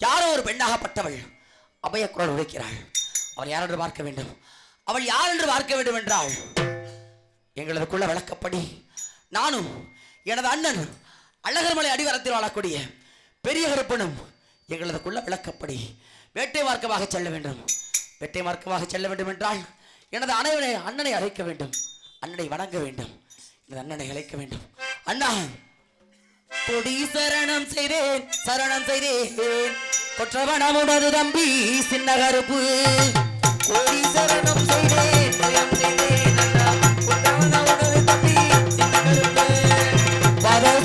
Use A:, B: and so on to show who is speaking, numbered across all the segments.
A: யாரோ ஒரு பெண்ணாகப்பட்டவள் அபய குரல் உழைக்கிறாள் அவள் யார் என்று பார்க்க வேண்டும். அவள் யார் என்று பார்க்க வேண்டும் என்றாள் எங்களுக்குள்ள விளக்கப்படி நானும் எனது அண்ணன் அழகர்மலை அடிவாரத்தில் வாழக்கூடிய பெரிய கருப்பனும் எங்களதுக்குள்ள விளக்கப்படி வேட்டை மார்க்கமாக செல்ல வேண்டும். வேட்டை மார்க்கமாக செல்ல வேண்டும் என்றால் எனது அனைவரை அண்ணனை அழைக்க வேண்டும். அண்ணனை வணங்க வேண்டும். எனது அண்ணனை அழைக்க வேண்டும். அண்ணா கொடி சரணம் செய்தேன் சரணம் செய்தேன். கொற்றவனமுடது தம்பி சின்ன கருப்பு கொடி சரணம் செய்தேன் சரணம்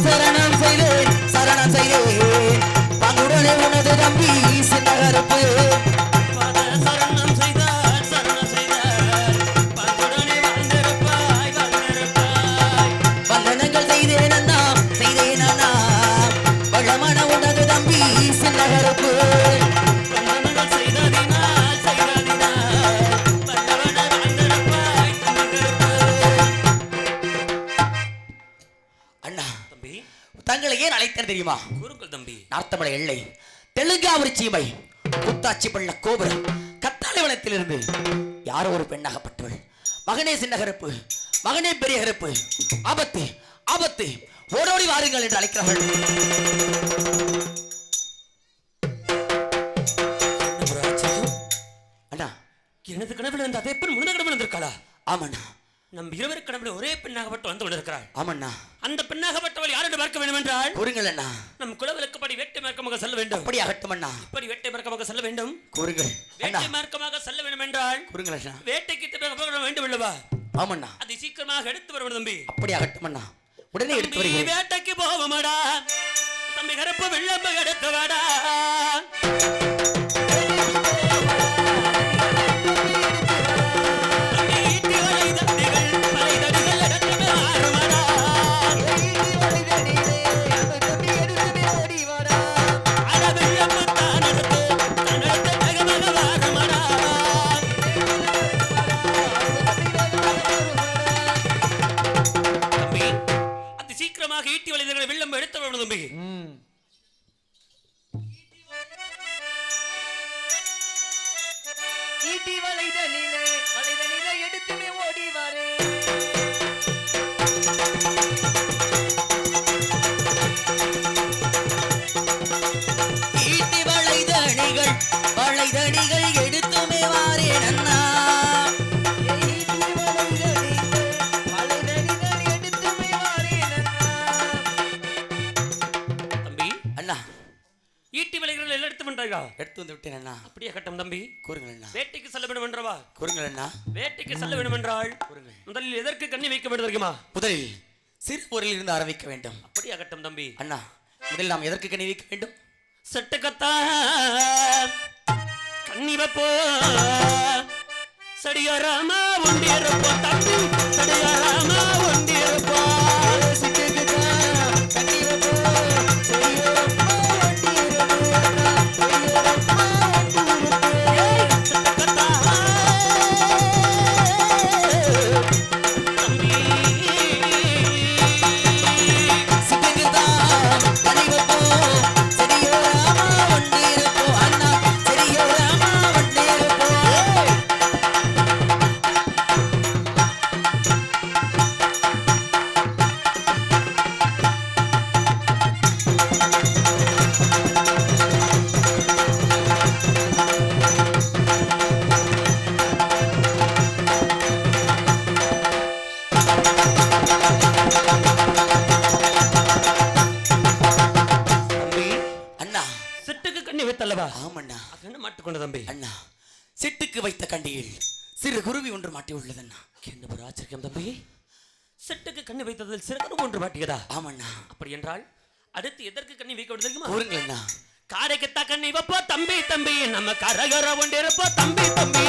A: சரணம் செய்தேன் சரணம் செய்தேன். பங்குடனே உனது தம்பி சின்ன கருப்பு தெரியுமா
B: கூறுங்கள் தம்பி
A: நார்த்தமலை எல்லை தெலுங்காவரி சீமை குத்தாச்சி பள்ள கோபுரம் கத்தாளிவனத்திலிருந்து யாரோ ஒரு பெண்ணாகப்பட்டவள் மகனே சின்ன கருப்பு மகனே பெரிய கருப்பு. ஆபத்து ஆபத்து. ஓடோடி வாருங்கள் என்று அழைக்கிறார்கள். அண்ணா.
B: எனது கனவில் இருந்த அதே பெண் முன்னத கனவில் இருந்திருக்காளா
A: ஆமண்ணா.
B: நம் இருவர் கனவில் ஒரே பெண்ணாகப்பட்டு வந்து கொண்டிருக்கிறாள்.
A: ஆமண்ணா.
B: அந்த பெண்ணாகப்பட்டவள் யார் என்று பார்க்க வேண்டும் என்றால்
A: கூறுங்கள் அண்ணா
B: நம் குலவிலக்கப்படி வேட்டை மார்க்கமாக செல்ல வேண்டும்.
A: அப்படி அகட்டும் அண்ணா
B: இப்படி வேட்டை மார்க்கமாக செல்ல வேண்டும்.
A: கூறுங்கள்.
B: வேட்டை மார்க்கமாக செல்ல வேண்டும் என்றால்
A: கூறுங்கள் அண்ணா
B: வேட்டைக்கு போக வேண்டும் அல்லவா?
A: ஆமண்ணா.
B: அதை சீக்கிரமாக எடுத்து வர தம்பி.
A: அப்படி அகட்டும் அண்ணா உடனே எடுத்து வருகிறேன்.
B: வேட்டைக்கு போவோமடா தம்பி கருப்பு வெள்ளம்பு எடுத்து வாடா. வில்லம்பு
A: விட்டேன் அண்ணா
B: அப்படியே கட்டம் தம்பி.
A: கூறுங்கள் அண்ணா
B: வேட்டைக்கு செல்ல வேண்டும் என்றவா?
A: கூறுங்கள் அண்ணா
B: வேட்டைக்கு செல்ல வேண்டும் என்றால் முதலில் எதற்கு கண்ணி வைக்க வேண்டும் தெரியுமா?
A: முதலில் சிறு பொருளில் இருந்து ஆரம்பிக்க வேண்டும்.
B: அப்படியே கட்டம் தம்பி.
A: அண்ணா முதலில் நாம் எதற்கு கனி வைக்க வேண்டும்?
B: செட்டுக்கத்தா கண்ணி வைப்போ. சடியாராமா ஒண்டியிருப்போ தம்பி சடியாராமா ஒண்டியிருப்போ சிட்டுக்கு
A: வைத்த கண்டியில் சிறு குருவி ஒன்று மாட்டி உள்ளது அண்ணா
B: என்ன ஒரு ஆச்சரியம் தம்பி? சிட்டுக்கு கண்ணி வைத்ததில் சிறகு ஒன்று மாட்டியதா?
A: ஆமண்ணா.
B: அப்படி என்றால் அடுத்து எதற்கு கண்ணி வைக்க வேண்டும் தெரியுமா? காடைக்குத்தா கண்ணி வைப்போ தம்பி தம்பி. நம்ம கரகர ஒண்டிருப்போ தம்பி தம்பி.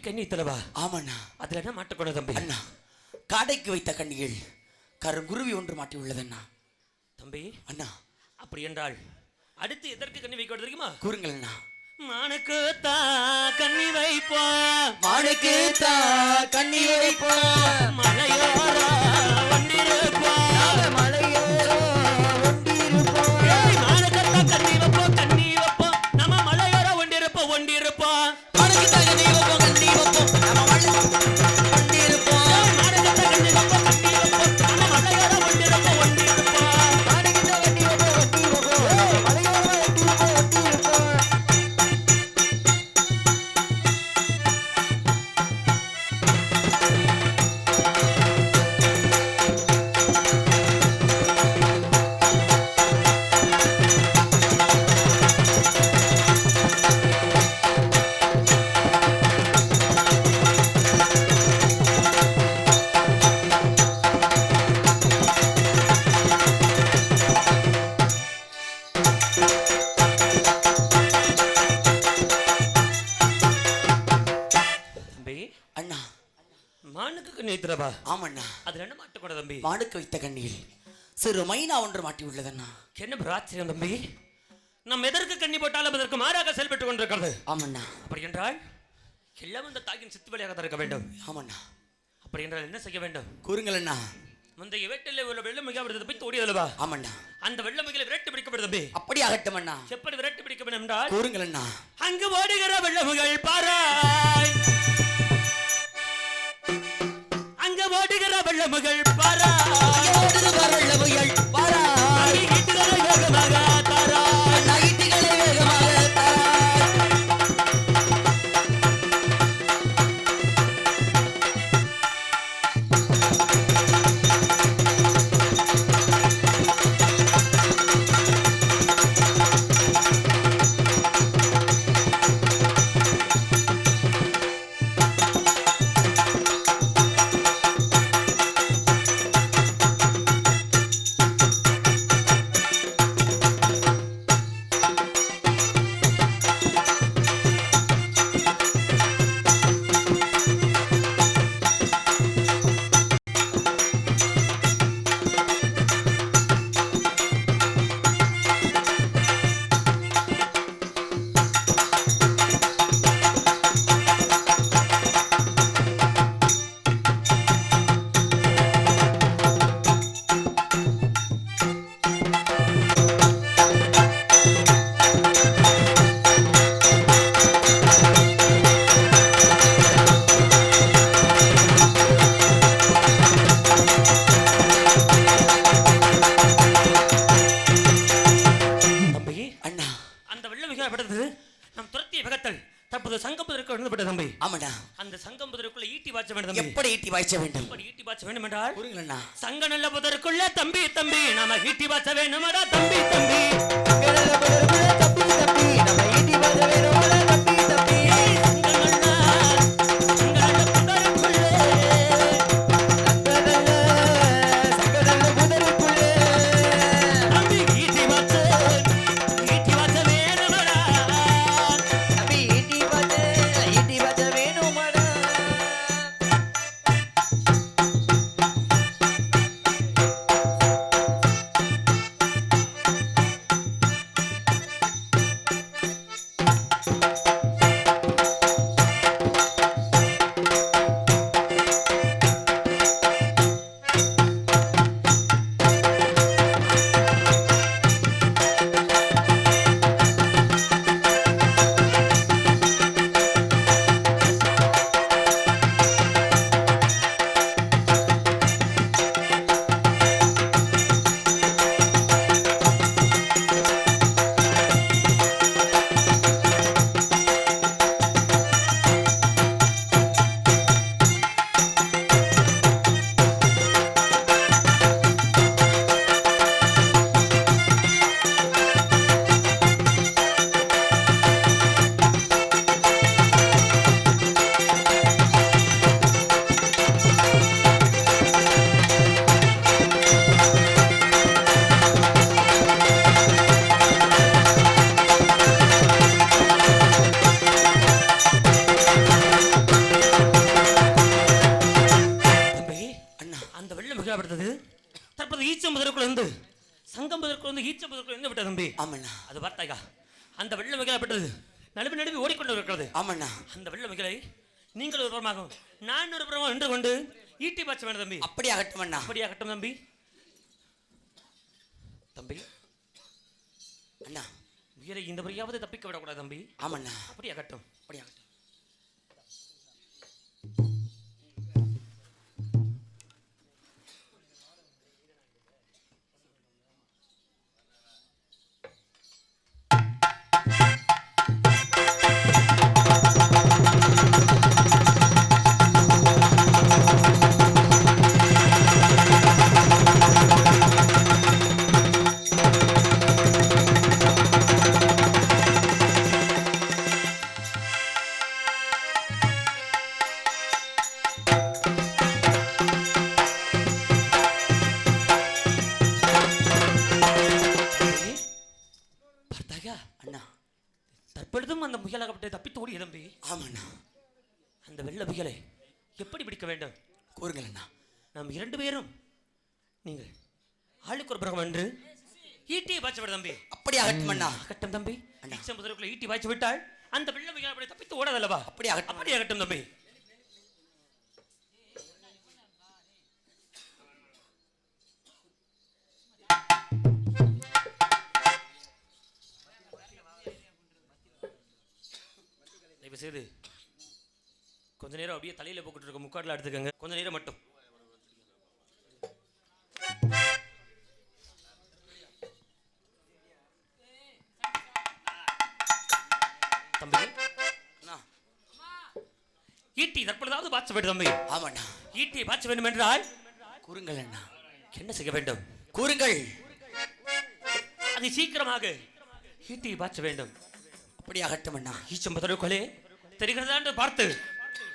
B: கண்ணி தலவா
A: ஆமாண்ணா.
B: அதுல என்ன மாட்டக்கூடாது தம்பி?
A: அண்ணா காடைக்கு வைத்த கண்ணிகள் கருங்குருவி ஒன்று மாட்டி உள்ளதண்ணா
B: தம்பி
A: அண்ணா.
B: அப்படி என்றால் அடுத்து எதற்கு கண்ணி வைக்க தெரியுமா?
A: கூறுங்கள் அண்ணா
B: மானுக்கு தா கண்ணி வைப்போம்
A: மானுக்கு தா கண்ணி வைப்போம்
B: மலையோரா
A: மலையோரோ
B: கண்ணி வைப்போம் கண்ணி வைப்போம். நம்ம மலையோரா ஒண்டிருப்போம் ஒண்டிருப்போம்
A: மானுக்கு தா கண்ணி மானுக்கு வைத்த கண்ணியில் சிறு மைனா ஒன்று மாட்டி உள்ளதண்ணா?
B: என்ன பிராச்சரியம் தம்பி? நாம் எதற்கு கண்ணி போட்டாலும் அதற்கு மாறாக செயல்பட்டு கொண்டிருக்கிறது.
A: ஆமண்ணா.
B: அப்படி என்றால் எல்லாம் அந்த தாயின் சித்து வழியாக இருக்க வேண்டும்.
A: ஆமண்ணா.
B: அப்படி என்றால் என்ன செய்ய வேண்டும்?
A: கூறுங்கள் அண்ணா
B: முந்தைய வீட்டில் உள்ள வெள்ளம் மிக விடுதலை போய் ஓடியதுலவா
A: ஆமண்ணா.
B: அந்த வெள்ளம் மிகளை விரட்டி பிடிக்கப்படும் தம்பி.
A: அப்படி ஆகட்டும் அண்ணா
B: எப்படி விரட்டி பிடிக்க வேண்டும் என்றால்
A: கூறுங்கள் அண்ணா
B: அங்கு ஓடுகிற வெள்ளமுகள் பாராய் அங்க ஓடுகிற வெள்ளமுகள் பாராய் வாச்ச வேண்டும் என்றால் சங்க நல்ல புதருக்குள்ள தம்பி தம்பி நாம ஈட்டி வாச்ச வேணுமடா தம்பி தம்பி. அந்த வெள்ள மிகளை நீங்கள் ஒரு புறமாகவும் நான் ஒரு புறமாக நின்று கொண்டு ஈட்டி பாய்ச்ச வேண்டும் தம்பி.
A: அப்படி ஆகட்டும் அண்ணா.
B: அப்படியா கட்டும் தம்பி. தம்பி.
A: அண்ணா.
B: உயிரை இந்த முறையாவது தப்பிக்க விடக்கூடாது தம்பி.
A: ஆமண்ணா.
B: அப்படியா கட்டும்.
A: அப்படி ஆகட்டும்
B: பார்த்தாயா
A: அண்ணா.
B: தற்பொழுதும் அந்த முயலாகப்பட்டு தப்பித்து ஓடிய தம்பி
A: ஆமண்ணா.
B: அந்த வெள்ள முயலை எப்படி பிடிக்க வேண்டும்?
A: கூறுங்கள் அண்ணா.
B: நாம் இரண்டு பேரும் நீங்கள் ஆளுக்கு ஒரு பிரகம் என்று ஈட்டியை பாய்ச்சி விட தம்பி.
A: அப்படி ஆகட்டும் அண்ணா.
B: கட்டம் தம்பி.
A: அண்ணா.
B: முதலுக்குள்ள ஈட்டி பாய்ச்சி விட்டால் அந்த வெள்ள அப்படி தப்பித்து ஓடாதல்லவா?
A: அப்படி ஆகட்டும்
B: அப்படியே கட்டும் தம்பி. செய்து கொஞ்ச நேரம் அப்படியே தலையில போட்டுட்டு இருக்க முக்காட்டில் எடுத்துக்கங்க. கொஞ்ச நேரம் மட்டும். தம்பி ஈட்டி தற்பொழுதாவது பாய்ச்ச வேண்டும் தம்பி.
A: ஆமண்ணா.
B: ஈட்டியை பாய்ச்ச வேண்டும் என்றால்?
A: கூறுங்கள் அண்ணா.
B: என்ன செய்ய வேண்டும்?
A: கூறுங்கள்.
B: அது சீக்கிரமாக ஈட்டியை பாய்ச்ச வேண்டும்.
A: அப்படி ஆகட்டும் அண்ணா.
B: ஈச்சம் பதற்கொலே தெரிகிறதா என்று பார்த்து.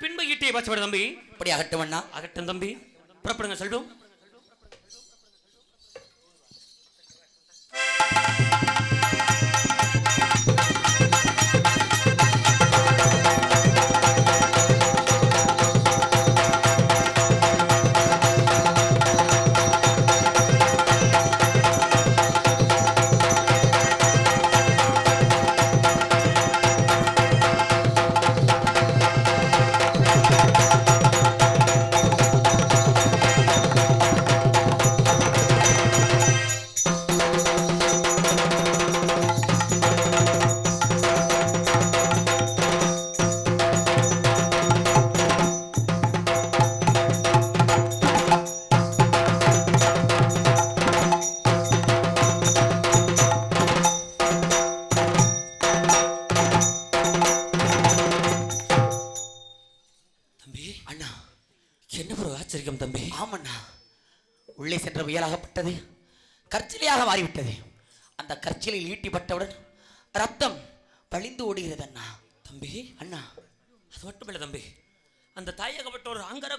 B: பின்பு ஈட்டியை பாய்ச்ச வேண்டும் தம்பி.
A: அப்படி ஆகட்டும் அண்ணா.
B: அகட்டும் தம்பி. புறப்படுங்க செல்வம்.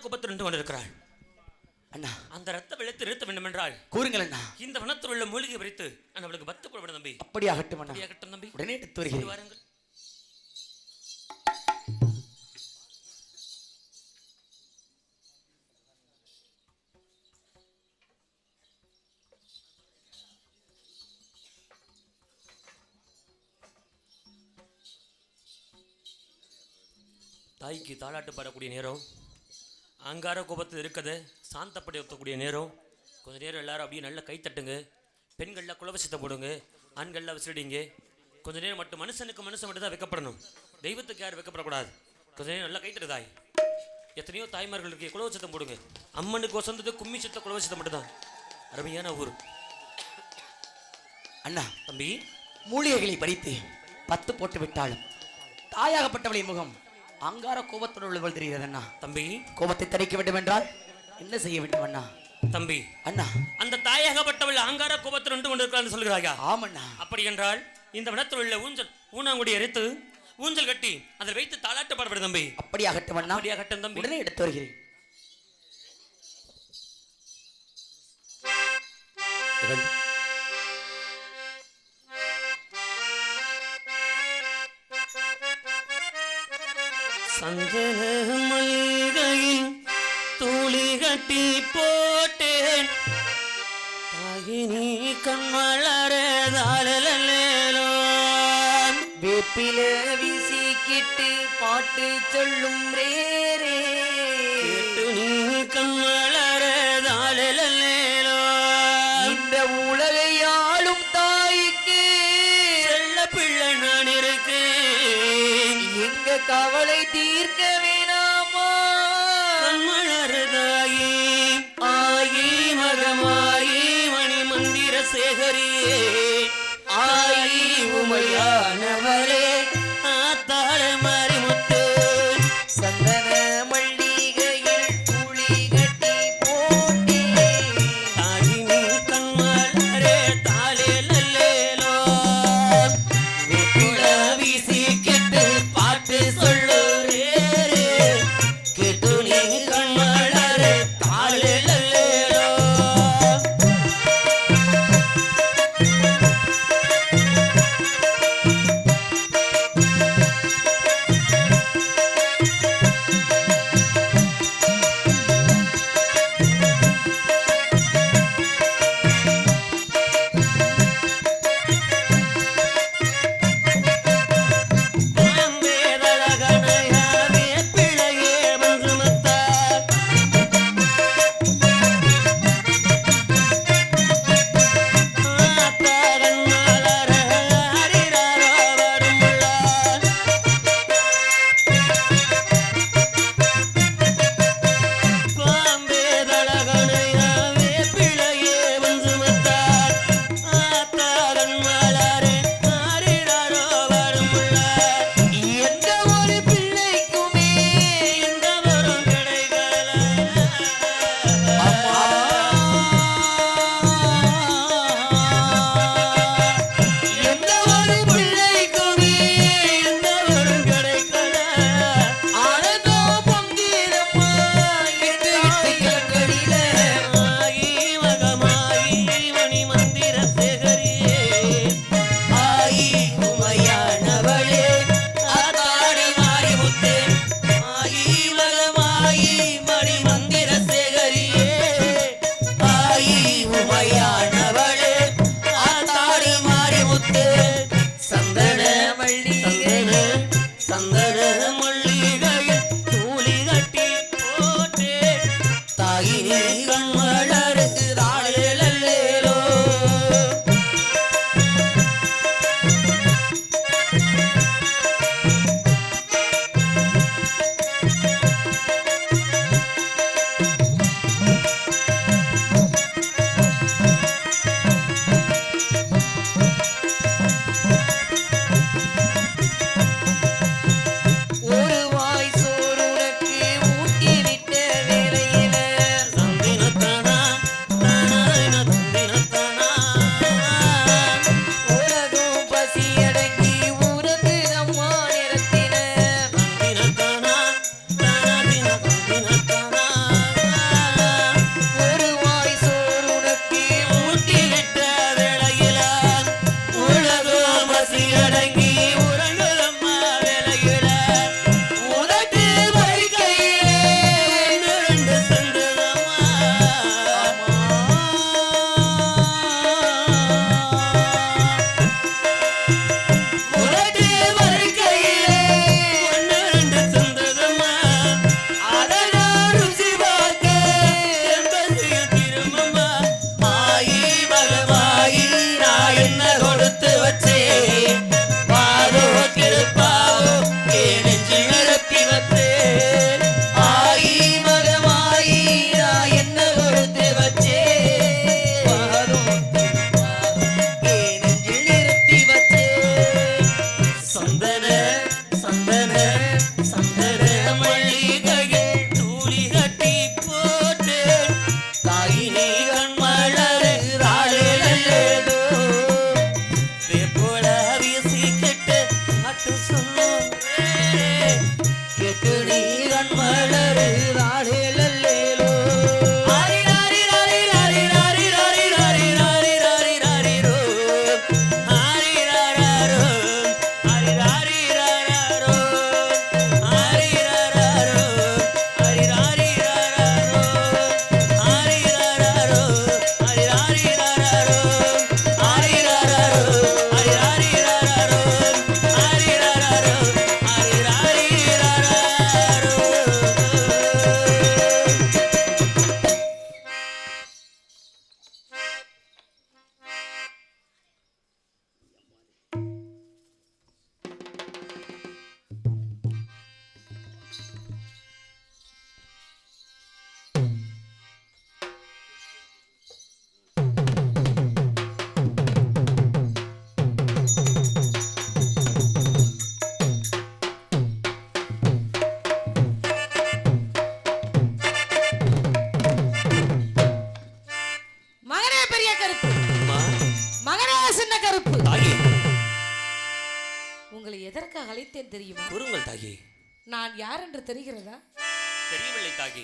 B: குபத்தில் நின்று கொண்டிருக்கிறாள்.
A: அண்ணா.
B: அந்த ரத்த வெள்ளத்தை நிறுத்த வேண்டும் என்றால்
A: கூறுங்கள் அண்ணா.
B: இந்த வனத்தில் உள்ள மூலிகை பறித்து நான் அவளுக்கு பத்து போட தம்பி.
A: அப்படி ஆகட்டும் அண்ணா.
B: அப்படியாகட்டும் தம்பி.
A: உடனே எடுத்து வருகிறேன்.
B: வாருங்கள். தாய்க்கு தாளாட்டு பாடக்கூடிய நேரம். அங்கார கோபத்தில் இருக்கது. சாந்தப்படுத்தக்கூடிய நேரம் கொஞ்ச நேரம் எல்லாரும் அப்படியே நல்லா கைத்தட்டுங்க பெண்களில் குலவசத்தை போடுங்க. ஆண்கள்லாம் விசிடிங்க கொஞ்ச நேரம் மட்டும் மனுஷனுக்கு மனுஷன் மட்டும் தான் வைக்கப்படணும். தெய்வத்துக்கு யாரும் வைக்கப்படக்கூடாது. கொஞ்ச நேரம் நல்லா கைத்தட்டுதாய் தாய் எத்தனையோ தாய்மார்கள் இருக்கு. குலவச்சத்தம் போடுங்க. அம்மனுக்கு வசந்தது கும்மி சுத்த குலவச்சத்தம் மட்டும் தான் அருமையான ஊர்.
A: அண்ணா
B: தம்பி
A: மூலிகைகளை பறித்து பத்து போட்டு விட்டாலும் தாயாகப்பட்டவளின் முகம் அங்கார கோபத்தோடு உள்ளவள் தெரிகிறது அண்ணா.
B: தம்பி.
A: கோபத்தை தணிக்க வேண்டும் என்றால் என்ன செய்ய வேண்டும் அண்ணா?
B: தம்பி.
A: அண்ணா.
B: அந்த தாயகப்பட்டவள் அங்கார கோபத்தில் நின்று கொண்டிருக்கிறான்னு சொல்கிறாயா?
A: ஆமண்ணா.
B: அப்படி என்றால் இந்த வனத்தில் உள்ள ஊஞ்சல் ஊனாங்குடி அரைத்து ஊஞ்சல் கட்டி அதில் வைத்து தாளாட்டு தம்பி.
A: அப்படி ஆகட்டும் அண்ணா.
B: அப்படியா கட்டும் தம்பி.
A: உடனே எடுத்து வருகிறேன்.
B: சந்தன மல்லிகையில் தூளி கட்டி போட்டேன். தாயினி கண்மலரேதாலோ
C: வேப்பில விசிக்கிட்டு பாட்டு சொல்லும் ரேரே. கவலை தீர்க்க வேணாமா?
B: கண்மலருதாயே ஆயே மகமாயே மணி மந்திர சேகரியே.
D: அழைத்தேன் தெரியுமா?
B: கூறுங்கள் தாகி
D: நான் யார் என்று தெரிகிறதா?
B: தெரியவில்லை தாகி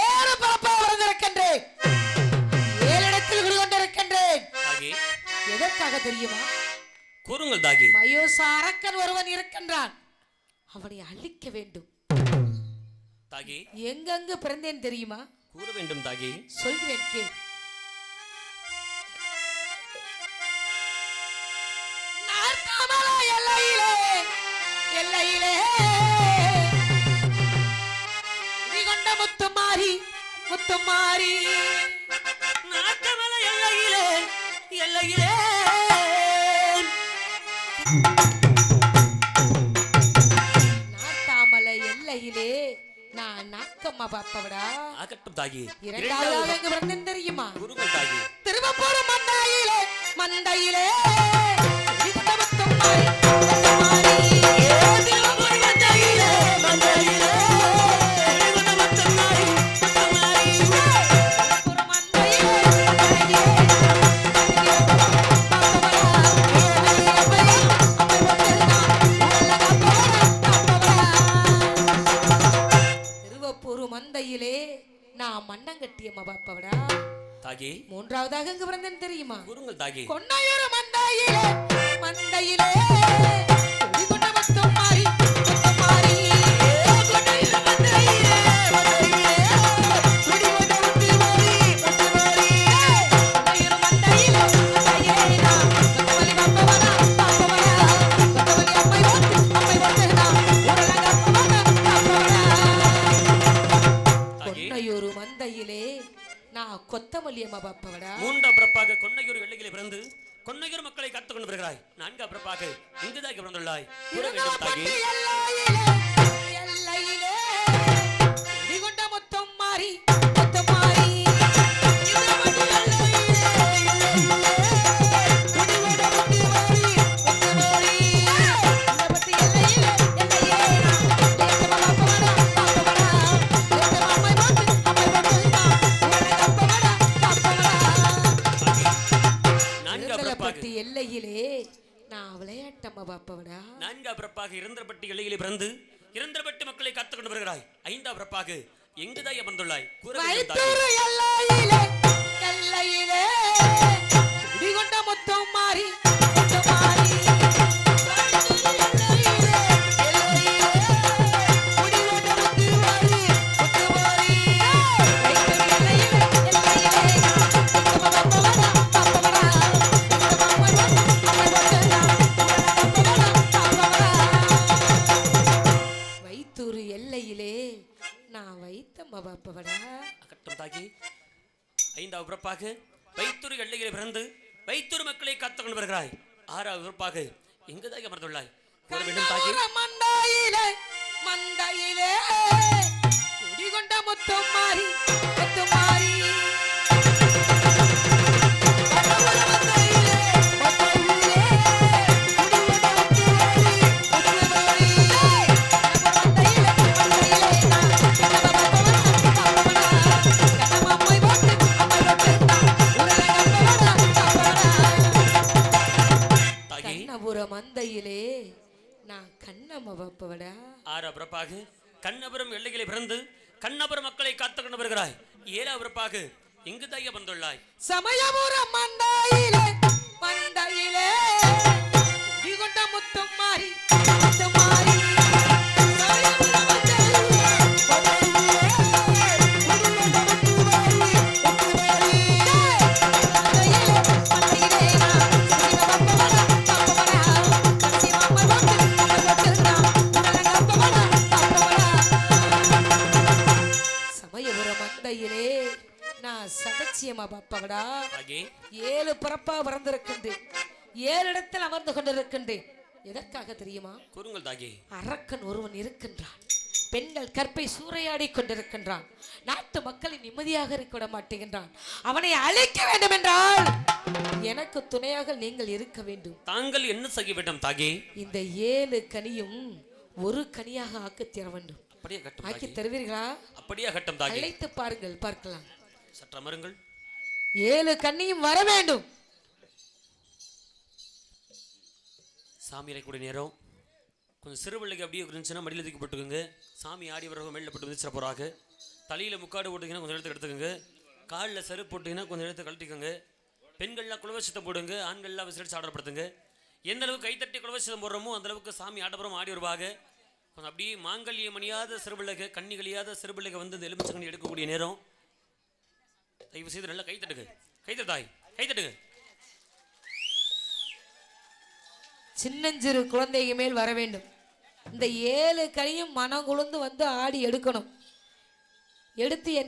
D: ஏழு பாப்பா வந்திருக்கின்றேன். ஏழு இடத்தில் கொண்டிருக்கின்றேன்.
B: தாகி
D: எதற்காக தெரியுமா?
B: கூறுங்கள் தாகி
D: மயோச அரக்கன் ஒருவன் இருக்கின்றான். அவனை அழிக்க வேண்டும்.
B: தாகி
D: எங்கெங்கு பிறந்தேன் தெரியுமா?
B: கூற வேண்டும் தாகி
D: சொல்கிறேன் கே முத்துமாரி
B: நாட்டமல எல்லையிலே. எல்லையிலே
D: நாட்டாமலை எல்லையிலே நான் நாக்கம்மா பாப்பவடா
B: ஆகட்டும் தாகி
D: இரண்டாவதாக எங்க பிறந்தேன் தெரியுமா?
B: கூறுங்கள் தாகி
D: திருவப்பூர் மந்தையிலே மந்தையிலே
B: மந்தையிலே
D: நான் மண்ணங்கட்டியம்மா பாப்பவடா.
B: தாகி.
D: மூன்றாவதாக இங்கு பிறந்தேன் தெரியுமா?
B: கூறுங்கள் தாகி.
D: கொன்னையூர் மந்தையிலே மந்தையிலே கொடி கொண்ட முத்தம் மாறி முத்தம் மாறி. கொன்னையூர் மந்தையிலே மந்தையிலே கொடி கொண்ட முத்தம் மாறி முத்தம் மாறி கொன்னையூர் மந்தையிலே மந்தையிலே நான் கொத்தமல்லி பாப்பவனா பாப்பவனா கொத்தமல்லி அம்மை ஓட்டு அம்மை ஓட்டுனா உருளங்க பாப்பவனா பாப்பவனா
B: தாகி
D: கொன்னையூர் மந்தையிலே நான் கொத்தமல்லி அம்மா பாப்பவடா
B: மூன்றாம் பிறப்பாக கொன்னையூர் எல்லையிலே பிறந்து கொன்னையூர் மக்களை காத்துக் கொண்டு வருகிறாய். நான்காம் பிறப்பாக இங்குதாகி பிறந்துள்ளாய்.
D: எல்லையிலே, முத்தம் மாறி, முத்தம் மாறி.
B: பிறப்பாக இறந்தபட்டி எல்லையிலே பிறந்து இறந்தபட்டி மக்களை காத்துக் கொண்டு வருகிறாய். ஐந்தாம் பிறப்பாக எங்குதாய் அமர்ந்துள்ளாய்?
D: எல்லையிலே மொத்தம் மாறி
B: அகட்டம் தாகி ஐந்தாவது பிறப்பாக வைத்தூர் எல்லையிலே பிறந்து வைத்தூர் மக்களை காத்துக் கொண்டு வருகிறாய். ஆறாவது பிறப்பாக எங்குதாய் அமர்ந்துள்ளாய். கூற வேண்டும் தாகி
D: மந்தையிலே மந்தையிலே குடிகொண்ட முத்தம் மாறி கண்ணபுர மந்தையிலே நான் கண்ணம்மா பாப்பவடா
B: ஆறாவது பிறப்பாக கண்ணபுரம் எல்லையிலே பிறந்து கண்ணபுரம் மக்களை காத்துக் கொண்டு வருகிறாய். ஏழாவது பிறப்பாக எங்குதாய் அமர்ந்துள்ளாய்
D: சமயபுர மந்தையிலே மந்தையிலே குடிகொண்ட முத்தம் மாறி சதச்சியமா பாப்பவடா ஏழு பிறப்பா பிறந்திருக்கின்றேன் ஏழு இடத்தில் அமர்ந்து கொண்டிருக்கின்றேன். எதற்காக தெரியுமா?
B: கூறுங்கள் தாகி.
D: அரக்கன் ஒருவன் இருக்கின்றான். பெண்கள் கற்பை சூறையாடி கொண்டிருக்கின்றான். நாட்டு மக்களை நிம்மதியாக இருக்க விட மாட்டேங்கின்றான் அவனை அழிக்க வேண்டும் என்றால் எனக்கு துணையாக நீங்கள் இருக்க வேண்டும்.
B: தாங்கள் என்ன செய்ய வேண்டும் தாகி?
D: இந்த ஏழு கனியும் ஒரு கனியாக ஆக்கித் தர வேண்டும்.
B: அப்படியே
D: ஆக்கி தருவீர்களா?
B: அப்படியே கட்டும் தாகி.
D: அழைத்து பாருங்கள் பார்க்கலாம்.
B: சற்று அமருங்கள்.
D: ஏழு கண்ணியும் வர வேண்டும்.
B: சாமி இறக்கக்கூடிய நேரம். கொஞ்சம் சிறு அப்படியே இருந்துச்சுன்னா மடியில் தூக்கி போட்டுக்கோங்க. சாமி ஆடி வரவங்க மேலே போட்டு வந்து போகிறாங்க தலையில் முக்காடு போட்டிங்கன்னா கொஞ்சம் இடத்துக்கு எடுத்துக்கோங்க. காலில் செருப்பு போட்டிங்கன்னா கொஞ்சம் நேரத்தை கழட்டிக்கோங்க. பெண்கள்லாம் குலவசத்தை போடுங்க. ஆண்கள்லாம் விசிலடிச்சு ஆடப்படுத்துங்க. எந்த அளவுக்கு கைத்தட்டி குலவசத்தம் போடுறோமோ அந்த அளவுக்கு சாமி ஆடப்புறம் ஆடி வருவாங்க. கொஞ்சம் அப்படியே மாங்கல்யம் அணியாத சிறுபிள்ளைக்கு கண்ணிகளியாத சிறுபிள்ளைக்கு வந்து இந்த எலுமிச்சங்கனி எடுக்கக்கூடிய நேரம். தயவு செய்து நல்லா கைத்தட்டுங்க கைத்தட்டு தாய். கைத்தட்டுங்க
D: சின்னஞ்சிறு குழந்தைக்கு மேல் வர வேண்டும். இந்த ஏழு கையும் மனம் குளிர்ந்து வந்து ஆடி எடுக்கணும். எடுத்து